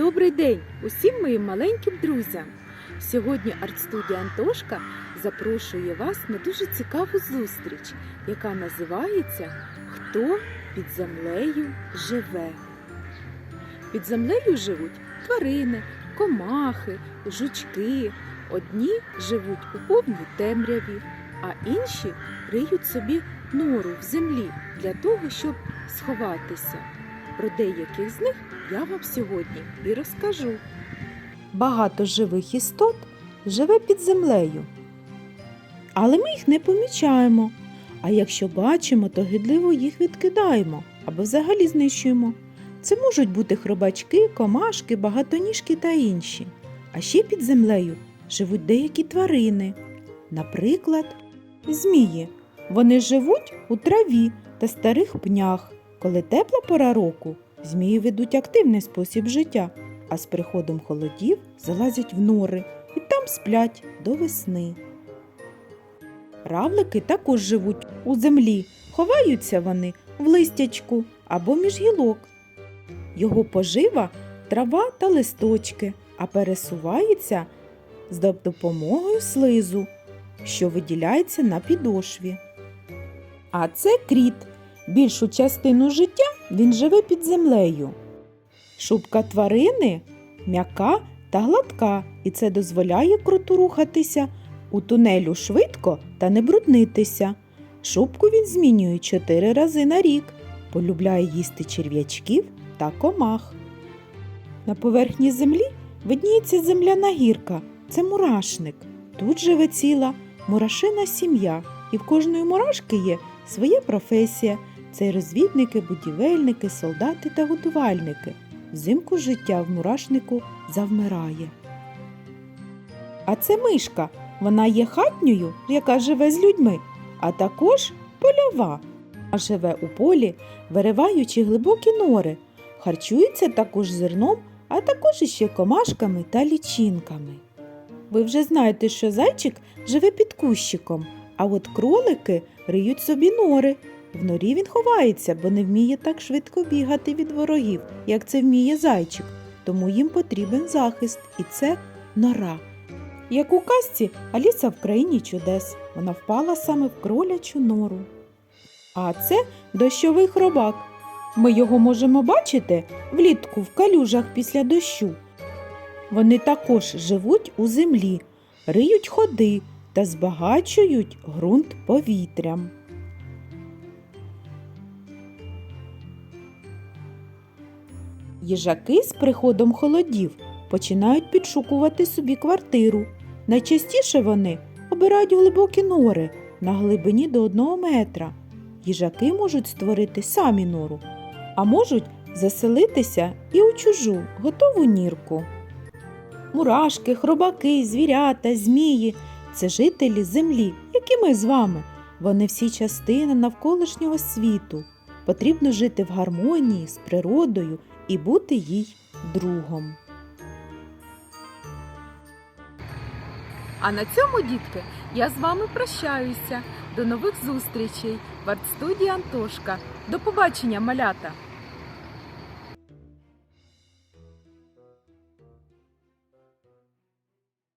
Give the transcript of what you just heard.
Добрий день усім моїм маленьким друзям! Сьогодні арт-студія Антошка запрошує вас на дуже цікаву зустріч, яка називається Хто під землею живе. Під землею живуть тварини, комахи, жучки. Одні живуть у повній темряві, а інші риють собі нору в землі для того, щоб сховатися. Про деяких з них я вам сьогодні і розкажу. Багато живих істот живе під землею. Але ми їх не помічаємо. А якщо бачимо, то гидливо їх відкидаємо або взагалі знищуємо. Це можуть бути хробачки, комашки, багатоніжки та інші. А ще під землею живуть деякі тварини. Наприклад, змії. Вони живуть у траві та старих пнях. Коли тепла пора року, змії ведуть активний спосіб життя, а з приходом холодів залазять в нори і там сплять до весни. Равлики також живуть у землі, ховаються вони в листячку або між гілок. Його пожива трава та листочки, а пересувається з допомогою слизу, що виділяється на підошві. А це кріт. Більшу частину життя він живе під землею. Шубка тварини м'яка та гладка, і це дозволяє круту рухатися у тунелю швидко та не бруднитися. Шубку він змінює чотири рази на рік, полюбляє їсти черв'ячків та комах. На поверхні землі видніється земляна гірка це мурашник. Тут живе ціла мурашина сім'я, і в кожної мурашки є своя професія. Це розвідники, будівельники, солдати та годувальники. Взимку життя в мурашнику завмирає. А це мишка. Вона є хатньою, яка живе з людьми, а також польова. А живе у полі, вириваючи глибокі нори, харчується також зерном, а також іще комашками та лічинками. Ви вже знаєте, що зайчик живе під кущиком, а от кролики риють собі нори. В норі він ховається, бо не вміє так швидко бігати від ворогів, як це вміє зайчик, тому їм потрібен захист, і це нора. Як у казці Аліса в країні чудес. Вона впала саме в кролячу нору. А це дощовий хробак. Ми його можемо бачити влітку в калюжах після дощу. Вони також живуть у землі, риють ходи та збагачують ґрунт повітрям. Їжаки з приходом холодів починають підшукувати собі квартиру. Найчастіше вони обирають глибокі нори на глибині до одного метра. Їжаки можуть створити самі нору, а можуть заселитися і у чужу готову нірку. Мурашки, хробаки, звірята, змії це жителі землі, як і ми з вами. Вони всі частини навколишнього світу. Потрібно жити в гармонії з природою і бути їй другом. А на цьому, дітки, я з вами прощаюся. До нових зустрічей в арт-студії Антошка. До побачення, малята!